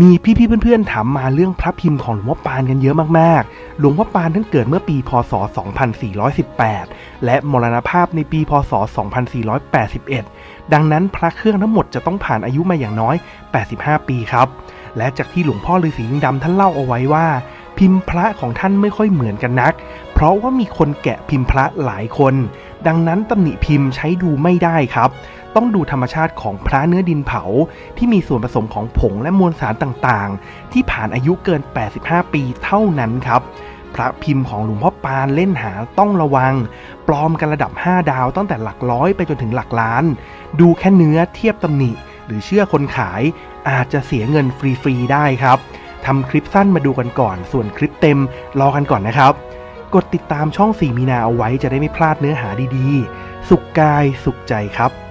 มีพี่ๆเพื่อนๆถามมาเรื่องพระพิมพ์ของหลวงพ่อปานกันเยอะมากๆ หลวงพ่อปานท่านเกิดเมื่อปีพศ 2418 และมรณภาพในปีพศ 2481 ดังนั้นพระเครื่องทั้งหมดจะต้องผ่านอายุมาอย่างน้อย 85 ปีครับ และจากที่หลวงพ่อฤาษีลิงดำท่านเล่าเอาไว้ว่า พิมพ์พระของท่านไม่ค่อยเหมือนกันนัก เพราะว่ามีคนแกะพิมพ์พระหลายคน ดังนั้นตำหนิพิมพ์ใช้ดูไม่ได้ครับ ต้องดูธรรมชาติของพระเนื้อดินเผา ที่มีส่วนผสมของผงและมวลสารต่างๆ ที่ผ่านอายุเกิน 85 ปีเท่านั้นครับพระพิมพ์ของหลวงพ่อปานเล่นหาต้องระวัง ปลอมกันระดับ 5 ดาวตั้งแต่หลักร้อยไปจนถึงหลักล้าน ดูแค่เนื้อเทียบตำหนิ หรือเชื่อคนขายอาจจะเสียเงินฟรี ๆ ได้ครับทำคลิปสั้นมาดูกันก่อน ส่วนคลิปเต็มรอกันก่อนนะครับ กดติดตามช่อง 4 มีนาเอาไว้จะได้ไม่พลาดเนื้อหาดีๆ สุขกายสุขใจครับ